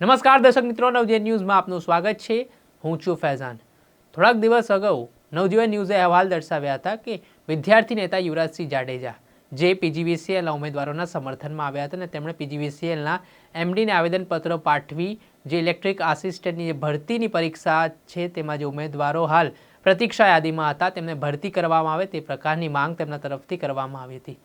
નમસ્કાર દર્શક મિત્રો, નવજીવન ન્યૂઝમાં આપનું સ્વાગત છે. હું છું ફૈઝાન. થોડાક દિવસ અગાઉ નવજીવન ન્યૂઝે અહેવાલ દર્શાવ્યા હતા કે વિદ્યાર્થી નેતા યુવરાજસિંહ જાડેજા જે પીજીવીસીએલના ઉમેદવારોના સમર્થનમાં આવ્યા હતા અને તેમણે પીજીવીસીએલના એમડીને આવેદનપત્ર પાઠવી, જે ઇલેક્ટ્રિક આસિસ્ટન્ટની જે ભરતીની પરીક્ષા છે તેમાં જે ઉમેદવારો હાલ પ્રતીક્ષા યાદીમાં હતા, તેમને ભરતી કરવામાં આવે તે પ્રકારની માંગ તેમના તરફથી કરવામાં આવી હતી.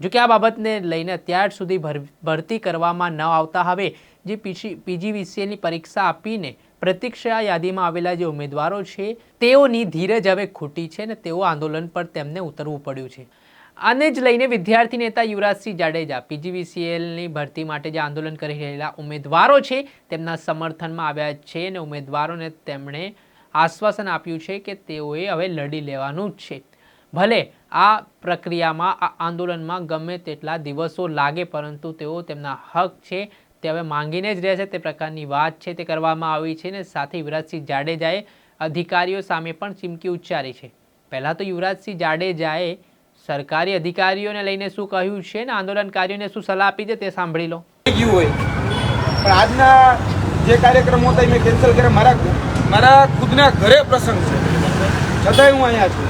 જો કે આ બાબતને લઈને અત્યાર સુધી ભર- ભરતી કરવામાં ન આવતા હવે જે પીજી પીજીવીસીએલની પરીક્ષા આપીને પ્રતીક્ષા યાદીમાં આવેલા જે ઉમેદવારો છે, તેઓની ધીરજ હવે ખૂટી છે ને તેઓ આંદોલન પર તેમને ઉતરવું પડ્યું છે. આને જ લઈને વિદ્યાર્થી નેતા યુવરાજસિંહ જાડેજા પીજીવીસીએલની ભરતી માટે જે આંદોલન કરી રહેલા ઉમેદવારો છે, તેમના સમર્થનમાં આવ્યા છે અને ઉમેદવારોને તેમણે આશ્વાસન આપ્યું છે કે તેઓએ હવે લડી લેવાનું જ છે. ભલે આ પ્રક્રિયામાં, આ આંદોલનમાં ગમે તેટલા દિવસો લાગે, પરંતુ તેઓ તેમના હક છે તે હવે માંગીને જ રહેશે. તે પ્રકારની વાત છે તે કરવામાં આવી છે ને સાથે યુવરાજસિંહ જાડેજાએ અધિકારીઓ સામે પણ ચીમકી ઉચ્ચારી છે. પહેલાં તો યુવરાજસિંહ જાડેજાએ સરકારી અધિકારીઓને લઈને શું કહ્યું છે ને આંદોલનકારીઓને શું સલાહ આપી છે તે સાંભળી લો. હોય. પણ આજના જે કાર્યક્રમો હતા કેન્સલ કર્યા મારા મારા ખુદના ઘરે પ્રસંગ છે. છતાંય હું અહીંયા છું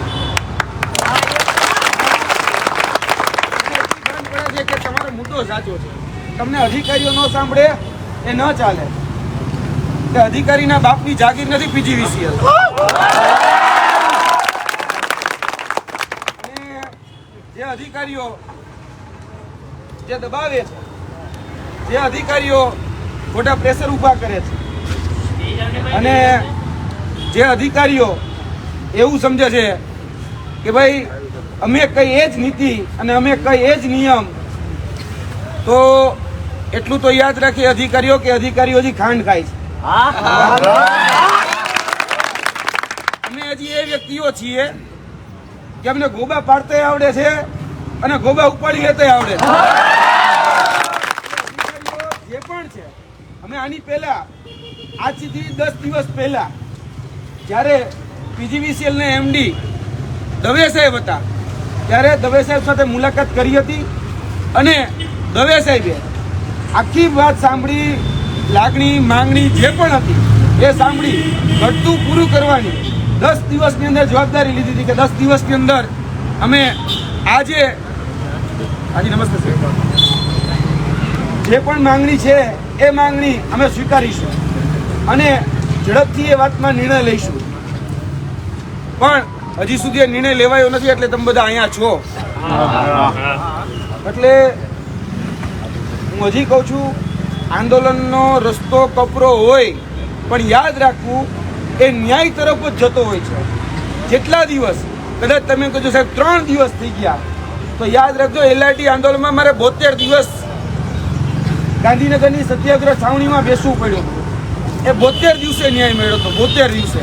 મને એટલી ભાન પડે છે કે મુદ્દો સાચો છે. તમને અધિકારીઓ ન સાંભળે, એ ન ચાલે. કે અધિકારીના બાપની જાગીર નથી પીજીવીસીએલ જે અધિકારીઓ જે દબાવે છે, જે અધિકારીઓ ખોટા પ્રેશર ઊભા કરે છે, અને જે અધિકારીઓ એવું સમજે છે કે ભાઈ, અમે કઈ એ જ નીતિ અને અમે કઈ એ જ નિયમ તો એટલું તો યાદ રાખીએ અધિકારીઓ કે અધિકારીઓ હજી ખાંડ ખાય છે. અમે હજી એ વ્યક્તિઓ છીએ કે અમને ગોબા પાડતા આવડે છે અને ગોબા ઉપાડી લેતા આવડે છે. જે પણ છે અમે આની પહેલા આજથી દસ દિવસ પહેલા જ્યારે પીજીવીસીએલ ને એમડી દવે સાહેબ હતા ત્યારે દવે સાહેબ સાથે મુલાકાત કરી હતી અને દવે સાહેબે. આખી વાત સાંભળી લાગણી માંગણી જે પણ હતી એ સાંભળી ઘટતું પૂરું કરવાની દસ દિવસની અંદર જવાબદારી લીધી હતી કે દસ દિવસની અંદર અમે આજે હાજી નમસ્તે સાહેબ. જે પણ માંગણી છે એ માંગણી અમે સ્વીકારીશું અને ઝડપથી એ વાતમાં નિર્ણય લઈશું. પણ હજી સુધી એ નિર્ણય લેવાયો નથી એટલે તમે બધા અહીંયા છો. એટલે હું હજી કહું છું આંદોલનનો રસ્તો કપરો હોય પણ યાદ રાખવું એ ન્યાય તરફ જ જતો હોય છે. જેટલા દિવસ કદાચ તમે કહો સાહેબ ત્રણ દિવસ થઈ ગયા તો યાદ રાખજો એલઆઈટી આંદોલનમાં મારે બોતેર દિવસ ગાંધીનગરની સત્યાગ્રહ છાવણીમાં બેસવું પડ્યું. એ બોતેર દિવસે ન્યાય મળ્યો હતો બોતેર દિવસે.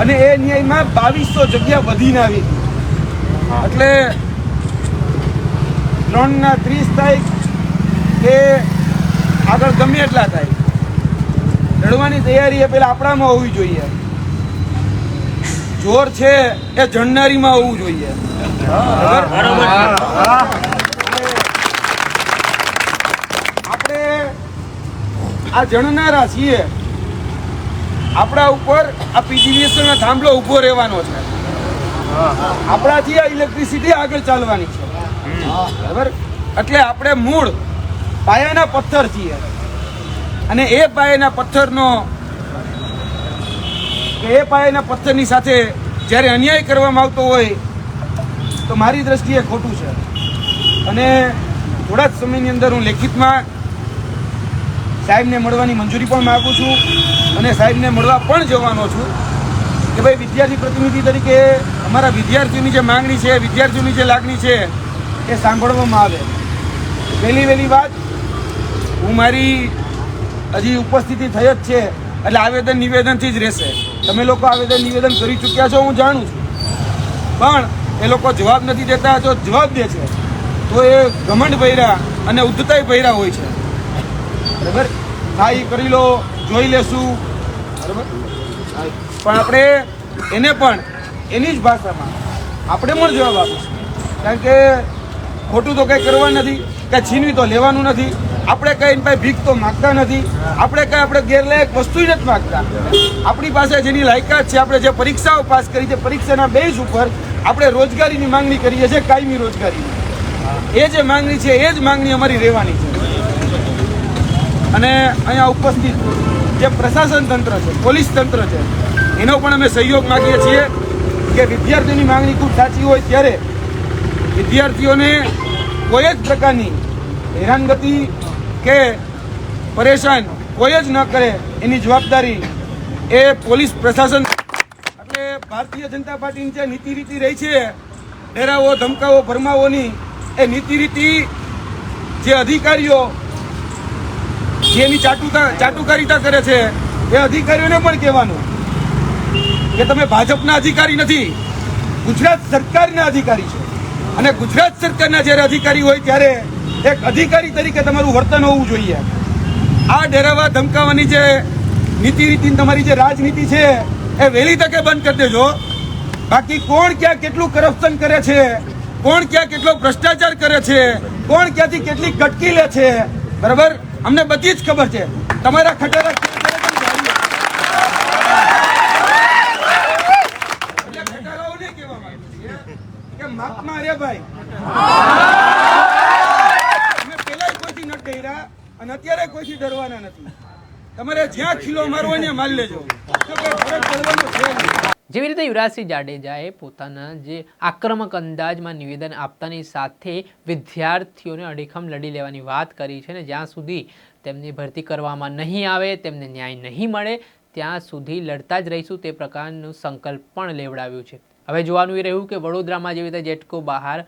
અને એ ન્યાયમાં બાવીસો જગ્યા વધીને આવી હતી. એટલે ત્રણના ત્રીસ તારીખ કે આગળ ગમે એટલા થાય. લડવાની તૈયારી એ પેલા આપણામાં હોવી જોઈએ. જોર છે એ જણનારીમાં હોવું જોઈએ. આપણે આ જણનારા છીએ. આપણા ઉપર આ પીજીવીએસએલ થાંભલો ઊભો રહેવાનો છે. આપણાથી આ ઇલેક્ટ્રિસિટી આગળ ચાલવાની છે. બરાબર? એટલે આપણે મૂળ પાયાના પથ્થર છીએ. અને એ પાયાના પથ્થરનો એ પાયાના પથ્થરની સાથે જ્યારે અન્યાય કરવામાં આવતો હોય, તો મારી દ્રષ્ટિએ ખોટું છે. અને થોડા જ સમયની અંદર હું લેખિતમાં સાહેબને મળવાની મંજૂરી પણ માગું છું અને સાહેબને મળવા પણ જવાનો છું કે ભાઈ વિદ્યાર્થી પ્રતિનિધિ તરીકે અમારા વિદ્યાર્થીઓની જે માંગણી છે, વિદ્યાર્થીઓની જે લાગણી છે, એ સાંભળવામાં આવે. પહેલી વહેલી વાત હું મારી હજી ઉપસ્થિતિ થઈ જ છે, એટલે આવેદન નિવેદનથી જ રહેશે. તમે લોકો આવેદન નિવેદન કરી ચૂક્યા છો, હું જાણું છું. પણ એ લોકો જવાબ નથી દેતા, જો જવાબ દે છે, તો એ ઘમંડ ભૈરા અને ઉદ્ધતાઈ ભૈરા હોય છે. બરાબર? હા એ કરી લો, જોઈ લેશું. બરાબર? પણ આપણે એને પણ, એની જ ભાષામાં આપણે પણ જવાબ આપીશું. કારણ કે ખોટું તો કંઈ કરવા નથી, કાંઈ છીનવી તો લેવાનું નથી. આપણે કઈ ભાઈ ભીખ તો માગતા નથી. આપણે કઈ આપણે ગેરલાયક વસ્તુ નથી માગતા. આપણી પાસે જેની લાયકાત છે, આપણે જે પરીક્ષાઓ પાસ કરી છે, પરીક્ષાના બેઝ ઉપર આપણે રોજગારીની માંગણી કરીએ છીએ, કાયમી રોજગારી. એ જે માંગણી છે, એ જ માંગણી અમારી રહેવાની છે. અને અહીંયા ઉપસ્થિત જે પ્રશાસન તંત્ર છે, પોલીસ તંત્ર છે, એનો પણ અમે સહયોગ માગીએ છીએ કે વિદ્યાર્થીઓની માંગણી ખૂબ સાચી હોય ત્યારે વિદ્યાર્થીઓને કોઈ જ પ્રકારની હેરાનગતિ કે પરેશાન કોઈ જ ન કરે એની જવાબદારી એ પોલીસ પ્રશાસન. એટલે ભારતીય જનતા પાર્ટીની જે નીતિ રીતિ રહી છે, ડેરાઓ, ધમકાઓ, ભરમાઓની, એ નીતિ રીતિ જે અધિકારીઓ જેની ચાટુતા ચાટુકારીતા કરે છે, એ અધિકારીઓને પણ કહેવાનું કે તમે ભાજપના અધિકારી નથી, ગુજરાત સરકારના અધિકારી છો. અને ગુજરાત સરકારના જ્યારે અધિકારી હોય ત્યારે એક અધિકારી તરીકે તમારું વર્તન હોવું જોઈએ. આ ડેરાવા ધમકાવાની જે નીતિ રીતિ તમારી જે રાજનીતિ છે, એ વહેલી તકે બંધ કરી દેજો. બાકી કોણ ક્યાં કેટલું કરપ્શન કરે છે, કોણ ક્યાં કેટલો ભ્રષ્ટાચાર કરે છે, કોણ ક્યાંથી કેટલી કટકી લે છે, બરાબર? અમને બધી જ ખબર છે. તમારા ખટારા એટલે ખટારાઓને કહેવા માંગુ છું કે રે ભાઈ? પેલાય કોઈથી નથી ડર્યા અને અત્યારે કોઈથી ડરવાના નથી. તમારે જ્યાં ખીલો મારવો ને મારી લેજો. જેવી રીતે યુવરાજસિંહ જાડેજાએ પોતાના જે આક્રમક અંદાજમાં નિવેદન આપતાની સાથે વિદ્યાર્થીઓને અડીખમ લડી લેવાની વાત કરી છે ને, જ્યાં સુધી તેમની ભરતી કરવામાં નહીં આવે, તેમને ન્યાય નહીં મળે, ત્યાં સુધી લડતા જ રહીશું તે પ્રકારનું સંકલ્પ પણ લેવડાવ્યું છે. હવે જોવાનું એ રહ્યું કે વડોદરામાં જેવી રીતે જેટકો બહાર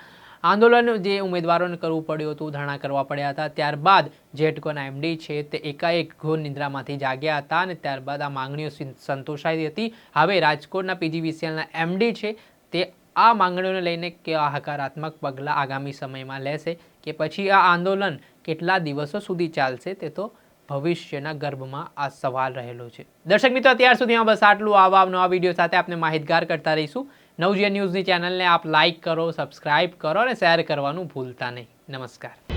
આંદોલન જે ઉમેદવારોને કરવું પડ્યું હતું, ધરણા કરવા પડ્યા હતા, ત્યારબાદ જેટકોના એમડી છે તે એકાએક ઘોર નિંદ્રામાંથી જાગ્યા હતા અને ત્યારબાદ આ માંગણીઓ સંતોષાઈ હતી. હવે રાજકોટના પીજીવીસીએલના એમડી છે તે આ માંગણીઓને લઈને કેવા હકારાત્મક પગલાં આગામી સમયમાં લેશે કે પછી આ આંદોલન કેટલા દિવસો સુધી ચાલશે તે તો ભવિષ્યના ગર્ભમાં આ સવાલ રહેલો છે. દર્શક મિત્રો, અત્યાર સુધીમાં બસ આટલું. આવા નવા વીડિયો સાથે આપણે માહિતગાર કરતા રહીશું. નવજીવન ન્યૂઝની ચેનલને આપ લાઇક કરો સબસ્ક્રાઇબ કરો અને શેર કરવાનું ભૂલતા નહીં. નમસ્કાર.